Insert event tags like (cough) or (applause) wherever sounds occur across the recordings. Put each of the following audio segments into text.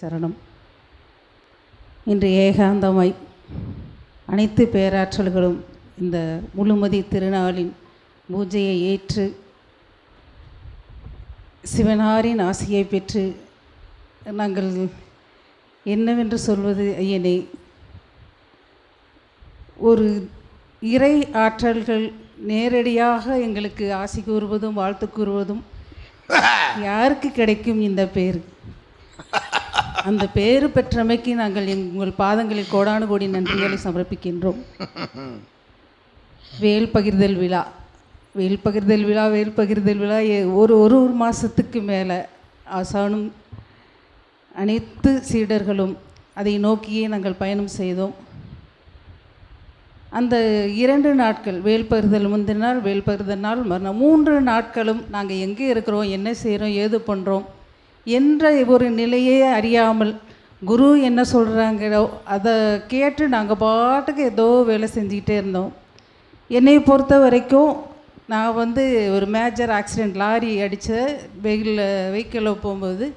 சரணம். இன்று ஏகாந்தமாய் அனைத்து பேராற்றல்களும் இந்த முழுமதி திருநாளின் பூஜையை ஏற்று சிவனாரின் ஆசையை பெற்று நாங்கள் என்னவென்று சொல்வது ஐயனே? ஒரு இறை ஆற்றல்கள் நேரடியாக எங்களுக்கு ஆசி கூறுவதும் வாழ்த்து கூறுவதும் (laughs) யாருக்கு கிடைக்கும் இந்த பேர்? அந்த பேரு பெற்றமைக்கு நாங்கள் எங்கள் பாதங்களில் கோடானு கோடி நன்றிகளை சமர்ப்பிக்கின்றோம். வேல் பகிர்தல் விழா. வேல் பகிர்தல் விழா வேல் பகிர்தல் விழா ஒரு ஒரு ஒரு மாதத்துக்கு மேலே ஆசானும் அனைத்து சீடர்களும் அதை நோக்கியே நாங்கள் பயணம் செய்தோம். அந்த இரண்டு நாட்கள் வேல் பகிர்தல் முந்தின நாள் வேல் பகிர்தல் நாள் மறுநாள் மூன்று நாட்களும் நாங்கள் எங்கே இருக்கிறோம் என்ன செய்கிறோம் ஏது பண்ணுறோம் என்ற ஒரு நிலையே அறியாமல் குரு என்ன சொல்கிறாங்களோ அதை கேட்டு நாங்கள் பாட்டுக்கு ஏதோ வேலை செஞ்சுக்கிட்டே இருந்தோம். என்னை பொறுத்த வரைக்கும் நான் வந்து ஒரு மேஜர் ஆக்சிடெண்ட் லாரி அடித்த வெயிலில் வெஹிக்கிளில் போகும்போது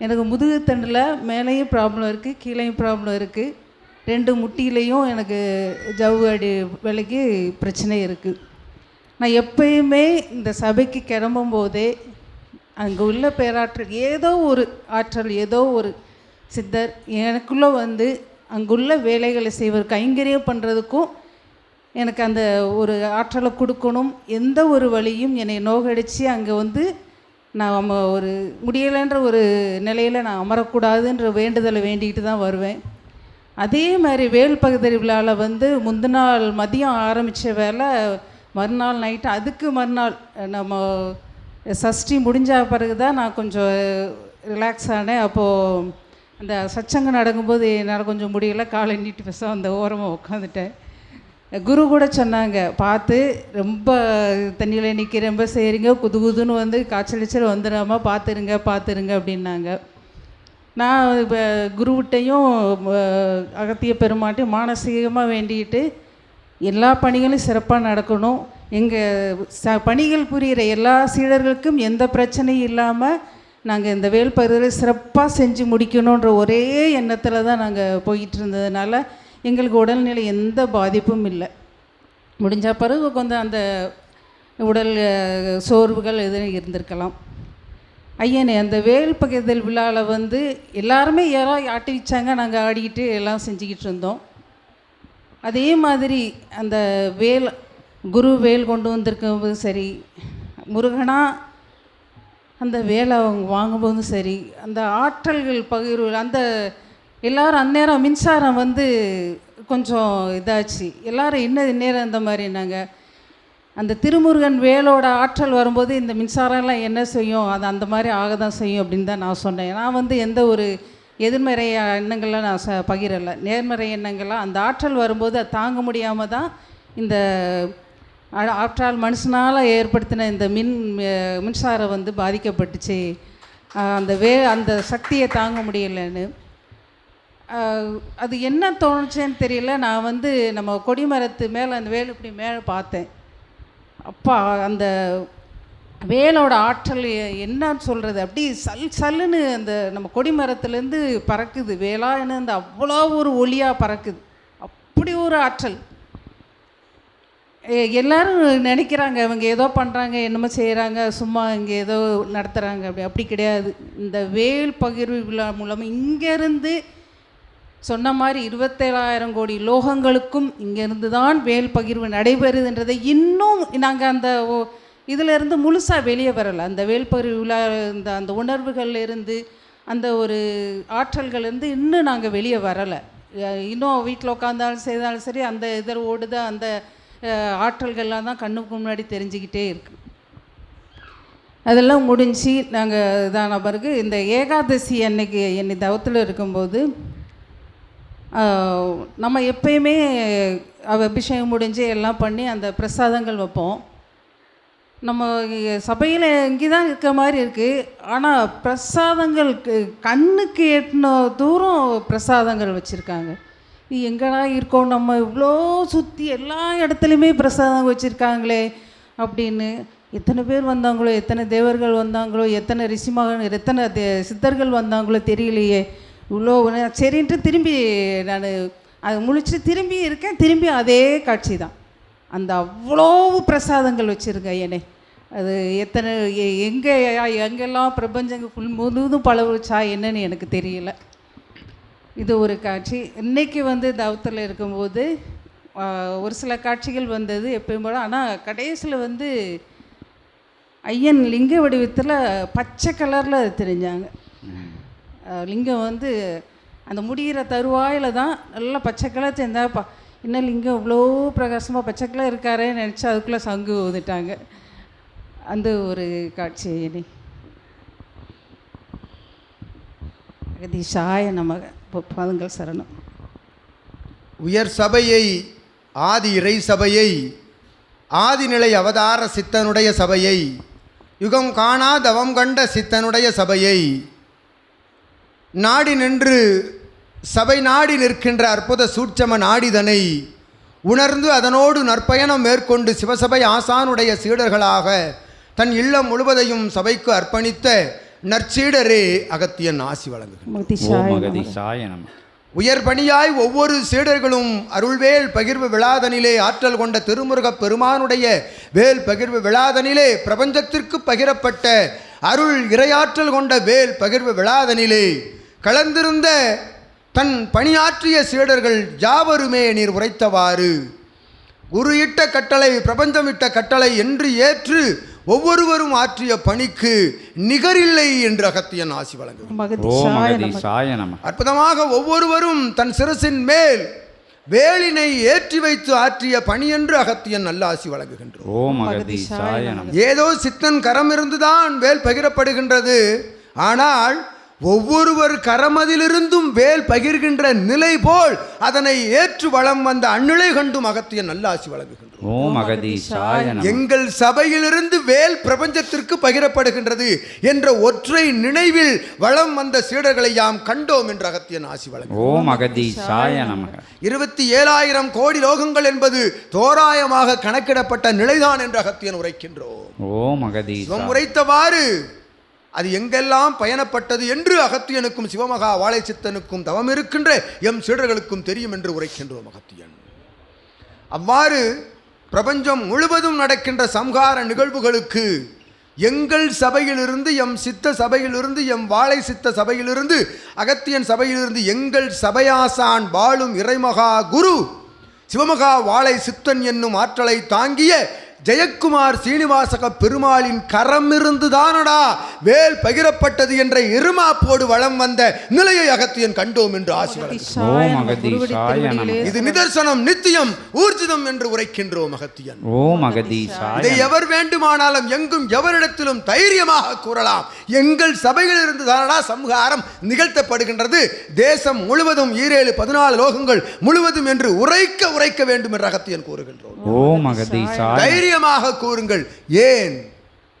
எனக்கு முதுகு தண்டில் மேலேயும் ப்ராப்ளம் இருக்குது கீழேயும் ப்ராப்ளம் இருக்குது ரெண்டு முட்டியிலையும் எனக்கு ஜவ்வு அடி விலைக்கு பிரச்சனை இருக்குது நான் எப்பயுமே இந்த சபைக்கு கிளம்பும் போதே அங்கே உள்ள பேராற்றல் ஏதோ ஒரு ஆற்றல் ஏதோ ஒரு சித்தர் எனக்குள்ளே வந்து அங்குள்ள வேலைகளை செய்வர் கைங்கரியம் பண்ணுறதுக்கும் எனக்கு அந்த ஒரு ஆற்றலை கொடுக்கணும். எந்த ஒரு வழியும் என்னை நோகடித்து அங்கே வந்து நான் நம்ம ஒரு முடியலைன்ற ஒரு நிலையில் நான் அமரக்கூடாதுன்ற வேண்டுதலை வேண்டிக்கிட்டு தான் வருவேன். அதே மாதிரி வேல் பகுதி விழாவில் வந்து முந்தின நாள் மதியம் ஆரம்பித்த வேலை மறுநாள் நைட்டு அதுக்கு மறுநாள் நம்ம சஷ்டி முடிஞ்ச பிறகு தான் நான் கொஞ்சம் ரிலாக்ஸ் ஆனேன். அப்போது அந்த சச்சங்கம் நடக்கும்போது என்னால் கொஞ்சம் முடியல. காலை நீட்டி பேச அந்த ஓரமாக உட்காந்துட்டேன் குரு கூட சொன்னாங்க பார்த்து ரொம்ப தண்ணியில் நிற்க ரொம்ப செய்கிறீங்க குது குதுன்னு வந்து காய்ச்சல் அடிச்சல் வந்துடாம பார்த்துருங்க பார்த்துருங்க அப்படின்னாங்க. நான் இப்போ குருவிட்டையும் அகத்திய பெருமாட்டையும் மானசீகமாக வேண்டிக்கிட்டு எல்லா பணிகளும் சிறப்பாக நடக்கணும். எங்கள் ச பணிகள் புரிகிற எல்லா சீடர்களுக்கும் எந்த பிரச்சனையும் இல்லாமல் நாங்கள் இந்த வேல்பருவரை சிறப்பாக செஞ்சு முடிக்கணுன்ற ஒரே எண்ணத்தில் தான் நாங்கள் போயிட்டு இருந்ததுனால எங்களுக்கு உடல்நிலை எந்த பாதிப்பும் இல்லை. முடிஞ்ச பிறகு கொஞ்சம் அந்த உடல் சோர்வுகள் எதுவும் இருந்திருக்கலாம். ஐயனே அந்த வேல் பகிர்தல் விழாவில் வந்து எல்லாருமே யாரோ ஆட்டி வச்சாங்க நாங்கள் ஆடிக்கிட்டு எல்லாம் செஞ்சுக்கிட்டு இருந்தோம். அதே மாதிரி அந்த வேல் குரு வேல் கொண்டு வந்திருக்கும்போது சரி முருகனா அந்த வேலை அவங்க வாங்கும்போதும் சரி அந்த ஆற்றல்கள் பகிர்வு அந்த எல்லாரும் அந்நேரம் மின்சாரம் வந்து கொஞ்சம் இதாச்சு. எல்லாரும் இன்னும் இந்நேரம் இந்த மாதிரினாங்க அந்த திருமுருகன் வேலோட ஆற்றல் வரும்போது இந்த மின்சாரம்லாம் என்ன செய்யும்? அது அந்த மாதிரி ஆக தான் செய்யும் அப்படின்னு தான் நான் சொன்னேன். நான் வந்து எந்த ஒரு எதிர்மறை எண்ணங்கள்லாம் நான் ச பகிரலை. நேர்மறை எண்ணங்கள்லாம் அந்த ஆற்றல் வரும்போது அது தாங்க முடியாமல் தான் இந்த ஆஃப்டர் ஆற்றால் மனுஷனால் ஏற்படுத்தின இந்த மின் மின்சாரம் வந்து பாதிக்கப்பட்டுச்சு. அந்த வே அந்த சக்தியை தாங்க முடியலைன்னு. அது என்ன தோணுச்சேன்னு தெரியல. நான் வந்து நம்ம கொடிமரத்து மேலே அந்த வேல் இப்படி மேலே பார்த்தேன். அப்பா அந்த வேலோட ஆற்றல் என்னன்னு சொல்கிறது அப்படி சல் சல்லுன்னு அந்த நம்ம கொடிமரத்துலேருந்து பறக்குது. வேலான்னு அந்த அவ்வளோ ஒரு ஒளியாக பறக்குது. அப்படி ஒரு ஆற்றல். எல்லாரும் நினைக்கிறாங்க இவங்க ஏதோ பண்ணுறாங்க என்னமோ செய்கிறாங்க சும்மா இங்கே ஏதோ நடத்துகிறாங்க அப்படி அப்படி கிடையாது. இந்த வேல் பகிர்வு விழா மூலம் இங்கேருந்து சொன்ன மாதிரி இருபத்தேழாயிரம் கோடி லோகங்களுக்கும் இங்கேருந்து தான் வேல் பகிர்வு நடைபெறுதுன்றதை இன்னும் நாங்கள் அந்த இதிலிருந்து முழுசாக வெளியே வரலை. அந்த வேல் பகிர்வு விழா இந்த அந்த உணர்வுகள்ல இருந்து அந்த ஒரு ஆற்றல்கள்லேருந்து இன்னும் நாங்கள் வெளியே வரலை. இன்னும் வீட்டில் உட்காந்தாலும் செய்தாலும் சரி அந்த இதில் ஓடுது அந்த ஆற்றல்கள்லாம் தான் கண்ணுக்கு முன்னாடி தெரிஞ்சுக்கிட்டே இருக்கு. அதெல்லாம் முடிஞ்சு நாங்கள் இதான பிறகு இந்த ஏகாதசி அன்னைக்கு என்னை தவத்தில் இருக்கும்போது நம்ம எப்பயுமே அபிஷேகம் முடிஞ்சு எல்லாம் பண்ணி அந்த பிரசாதங்கள் வைப்போம். நம்ம சபையில் இங்கே தான் இருக்க மாதிரி இருக்குது ஆனால் பிரசாதங்கள் கண்ணுக்கு எட்டின தூரம் பிரசாதங்கள் வச்சுருக்காங்க. எங்கடா இருக்கோம்? நம்ம இவ்வளோ சுற்றி எல்லா இடத்துலையுமே பிரசாதம் வச்சுருக்காங்களே அப்படின்னு. எத்தனை பேர் வந்தாங்களோ எத்தனை தேவர்கள் வந்தாங்களோ எத்தனை ரிஷிமகன் எத்தனை தே சித்தர்கள் வந்தாங்களோ தெரியலையே. இவ்வளோ சரின்ட்டு திரும்பி நான் அது முழிச்சு திரும்பி இருக்கேன். திரும்பி அதே காட்சி தான். அந்த அவ்வளோ பிரசாதங்கள் வச்சுருங்க ஐயனே அது எத்தனை எங்கே எங்கெல்லாம் பிரபஞ்சங்க ஃபுல் முழுவதும் பழவுச்சா என்னன்னு எனக்கு தெரியல. இது ஒரு காட்சி. இன்றைக்கி வந்து தவத்தில் இருக்கும்போது ஒரு சில காட்சிகள் வந்தது எப்பயும் போல. ஆனால் கடைசியில் வந்து ஐயன் லிங்க வடிவத்தில் பச்சை கலரில் தெரிஞ்சாங்க. லிங்கம் வந்து அந்த முடிகிற தருவாயில் தான் நல்லா பச்சை கலர் தெரிஞ்சா பா இன்னும் லிங்கம் இவ்வளோ பிரகாசமாக பச்சை கலர் இருக்காரேன்னு நினச்சி அதுக்குள்ளே சங்கு ஊதிட்டாங்க. அந்த ஒரு காட்சி இனி. ஜெகதீஷாய நமக. பாதங்கள் சரணம். உயர் சபையை ஆதி இறை சபையை ஆதிநிலை அவதார சித்தனுடைய சபையை யுகம் காணா தவம் கண்ட சித்தனுடைய சபையை நாடி நின்று சபை நாடி நிற்கின்ற அற்புத சூட்சம நாடிதனை உணர்ந்து அதனோடு நற்பயணம் மேற்கொண்டு சிவசபை ஆசானுடைய சீடர்களாக தன் இல்லம் முழுவதையும் சபைக்கு அர்ப்பணித்த நற்சீடரே அகத்தியன் ஆசி நம. உயர் பணியாய் ஒவ்வொரு சீடர்களும் அருள்வேல் பகிர்வு விழாதனிலே ஆற்றல் கொண்ட திருமுருகப் பெருமானுடைய வேல் பகிர்வு விழாதனிலே பிரபஞ்சத்திற்கு பகிரப்பட்ட அருள் இரையாற்றல் கொண்ட வேல் பகிர்வு விழாதனிலே கலந்திருந்த தன் பணியாற்றிய சீடர்கள் யாவருமே நீர் உரைத்தவாறு. குரு இட்ட கட்டளை பிரபஞ்சமிட்ட கட்டளை என்று ஏற்று ஒவ்வொருவரும் ஆற்றிய பணிக்கு நிகரில்லை என்று அகத்தியன் ஆசி வழங்குகிறார் அற்புதமாக ஒவ்வொருவரும் தன் சிரசின் மேல் வேலினை ஏற்றி வைத்து ஆற்றிய பணி என்று அகத்தியன் நல்லாசி வழங்குகின்றோம் ஓம் அகதீஷாய நம. ஏதோ சித்தன் கரம் இருந்துதான் வேல் பகிரப்படுகின்றது. ஆனால் ஒவ்வொருவர் கரமதிலிருந்தும் வேல் பகிர்கின்ற நிலை போல் அதனை ஏற்று வளம் வந்த அந்நிலை கண்டும் அகத்தியன் நல்லாசி வழங்குகின்றோம் எங்கள் சபையிலிருந்து வேல் பிரபஞ்சத்திற்கு பகிரப்படுகின்றது என்ற ஒற்றை நினைவில் வளம் வந்த சீடர்களை யாம் கண்டோம் என்று அகத்தியன் ஆசி வழங்கும் இருபத்தி ஏழாயிரம் கோடி லோகங்கள் என்பது தோராயமாக கணக்கிடப்பட்ட நிலைதான் என்று அகத்தியன் உரைக்கின்றோம். உரைத்தவாறு அது எங்கெல்லாம் பயணப்பட்டது என்று அகத்தியனுக்கும் சிவமகா வாழைச்சித்தனுக்கும் தவம் இருக்கின்ற எம் சீடர்களுக்கும் தெரியும் என்று உரைக்கின்றோம் அகத்தியன். அவ்வாறு பிரபஞ்சம் முழுவதும் நடக்கின்ற சம்ஹார நிகழ்வுகளுக்கு எங்கள் சபையிலிருந்து எம் சித்த சபையிலிருந்து எம் வாழை சித்த சபையிலிருந்து அகத்தியன் சபையிலிருந்து எங்கள் சபையாசான் வாழும் இறைமகா குரு சிவமகா வாழை சித்தன் என்னும் ஆற்றலை தாங்கிய ஜெயக்குமார் சீனிவாசக பெருமாளின் கரமிருந்து தானடா வேல் பகிரப்பட்டது என்ற இருமாப்போடு வளம் வந்த நிலையை அகத்தியன் கண்டோம் என்று ஆசி வழங்குகிறார். மகதீஷாய ஓம் நமக குருவடி அகதீஷாய திருவடிகளே இது நிதர்சனம் நித்தியம் ஊர்ஜிதம் என்று உரைக்கின்றோம் அகத்தியன் ஓம் இதை எவர் வேண்டுமானாலும் எங்கும் எவரிடத்திலும் தைரியமாக கூறலாம். எங்கள் சபையில் இருந்து தானடா சம்ஹாரம் நிகழ்த்தப்படுகின்றது. தேசம் முழுவதும் ஈரேழு பதினாலு லோகங்கள் முழுவதும் என்று உரைக்க உரைக்க வேண்டும் என்று அகத்தியன் கூறுகின்றோம். ஓம் அகதீஷாய தைரியமாக கூறுங்கள். ஏன்?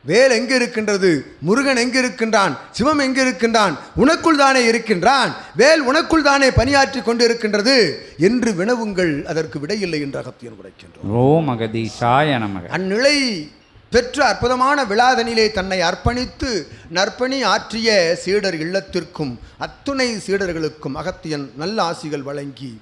வேல் எங்கு இருக்கின்றது முருகன் எங்கு இருக்கின்றான் சிவம் எங்கு இருக்கின்றான் உனக்குள் தானே இருக்கின்றான்? வேல் உனக்குள் தானே பணியாற்றி கொண்டு இருக்கின்றது என்று வினவுங்கள் அதற்கு விடையில்லை என்று அகத்தியன் உரைக்கின்றோம் நமக. அந்நிலை பெற்ற அற்புதமான விழாதனிலே தன்னை அர்ப்பணித்து நற்பணி ஆற்றிய சீடர் இல்லத்திற்கும் அத்துணை சீடர்களுக்கும் அகத்தியன் நல்ல ஆசிகள் வழங்கி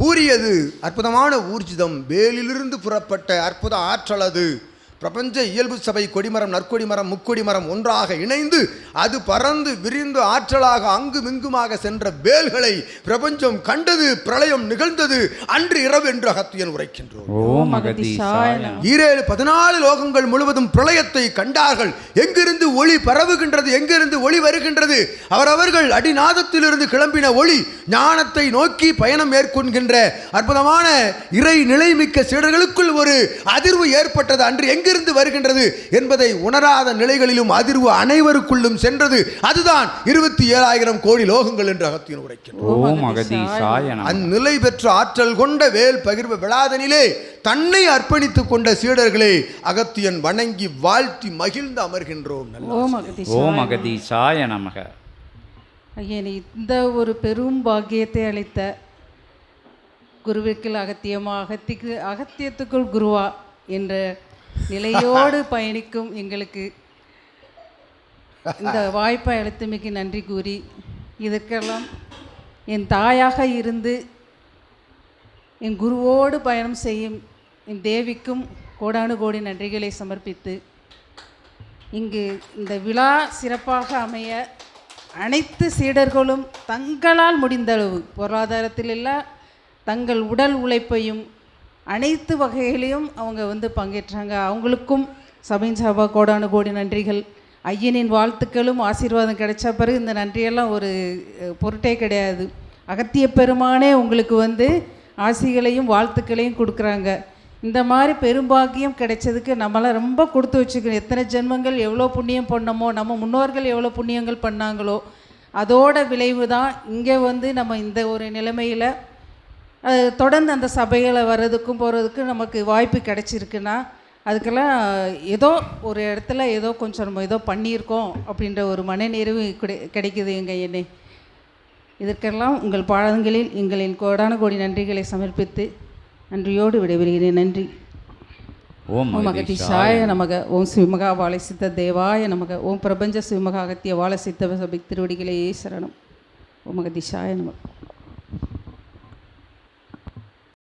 கூறியது அற்புதமான ஊர்ஜிதம் வேலிலிருந்து புறப்பட்ட அற்புத ஆற்றல் அது. பிரபஞ்ச இயல்பு சபை கொடிமரம் நற்கொடிமரம் முக்கொடிமரம் ஒன்றாக இணைந்து அது பறந்து விரிந்து ஆற்றலாக அங்கும் இங்குமாக சென்ற வேல்களை பிரபஞ்சம் கண்டது பிரளயம் நிகழ்ந்தது. அன்று இரவு என்று அகத்தியன் உரைக்கின்றோம். ஈரேழு பதினாலு லோகங்கள் முழுவதும் பிரளயத்தை கண்டார்கள். எங்கிருந்து ஒளி பரவுகின்றது எங்கிருந்து ஒளி வருகின்றது? அவரவர்கள் அடிநாதத்திலிருந்து கிளம்பின ஒளி ஞானத்தை நோக்கி பயணம் மேற்கொள்கின்ற அற்புதமான இறை நிலைமிக்க சீடர்களுக்குள் ஒரு அதிர்வு ஏற்பட்டது. அன்று எங்கிருந்து வருகின்றது என்பதை உணராத நிலைகளிலும் அதிர்வு அனைவருக்குள்ளும் சென்றது. அதுதான் இருபத்தி ஏழாயிரம் கோடி லோகங்கள் என்று அகத்தியன் நம. அந்நிலை பெற்ற ஆற்றல் கொண்ட வேல் பகிர்வு விழாதனிலே தன்னை அர்ப்பணித்துக் கொண்ட சீடர்களே அகத்தியன் வணங்கி வாழ்த்தி மகிழ்ந்து அமர்கின்றோம் நமக. ஐயனே இந்த ஒரு பெரும் பாக்கியத்தை அளித்த குருவிற்குள் அகத்தியமா அகத்திக்கு அகத்தியத்துக்குள் குருவா என்ற நிலையோடு பயணிக்கும் எங்களுக்கு இந்த வாய்ப்பை அளித்தமைக்கு நன்றி கூறி இதற்கெல்லாம் என் தாயாக இருந்து என் குருவோடு பயணம் செய்யும் என் தேவிக்கும் கோடானு கோடி நன்றிகளை சமர்ப்பித்து இங்கு இந்த விழா சிறப்பாக அமைய அனைத்து சீடர்களும் தங்களால் முடிந்தளவு பொருளாதாரத்தில் எல்லாம் தங்கள் உடல் உழைப்பையும் அனைத்து வகையிலையும் அவங்க வந்து பங்கேற்றாங்க. அவங்களுக்கும் சபையின் சாபா கோடானு கோடி நன்றிகள். ஐயனின் வாழ்த்துக்களும் ஆசீர்வாதம் கிடைச்ச பிறகு இந்த நன்றியெல்லாம் ஒரு பொருட்டே கிடையாது. அகத்திய பெருமானே உங்களுக்கு வந்து ஆசிகளையும் வாழ்த்துக்களையும் கொடுக்குறாங்க. இந்த மாதிரி பெரும்பாக்கியம் கிடைச்சதுக்கு நம்மளாம் ரொம்ப கொடுத்து வச்சுக்கணும். எத்தனை ஜென்மங்கள் எவ்வளோ புண்ணியம் பண்ணோமோ நம்ம முன்னோர்கள் எவ்வளோ புண்ணியங்கள் பண்ணாங்களோ அதோட விளைவு தான் இங்கே வந்து நம்ம இந்த ஒரு நிலைமையில் தொடர்ந்து அந்த சபைகளை வர்றதுக்கும் போகிறதுக்கும் நமக்கு வாய்ப்பு கிடைச்சிருக்குன்னா அதுக்கெல்லாம் ஏதோ ஒரு இடத்துல ஏதோ கொஞ்சம் நம்ம ஏதோ பண்ணியிருக்கோம் அப்படின்ற ஒரு மனநிறைவு கிடை கிடைக்குது எங்கள் என்னை. இதற்கெல்லாம் உங்கள் பாடங்களில் எங்களின் கோடான கோடி நன்றிகளை சமர்ப்பித்து நன்றியோடு விடைபெறுகிறேன். நன்றி. ஓம் அகதீஷாய நமக. ஓம் சிவமகா வாழைசித்த தேவாய நமக. ஓம் பிரபஞ்ச சிவமகா அகத்திய வாழசித்த சபை திருவடிகளே சரணம். ஓம் அகதீஷாய நமக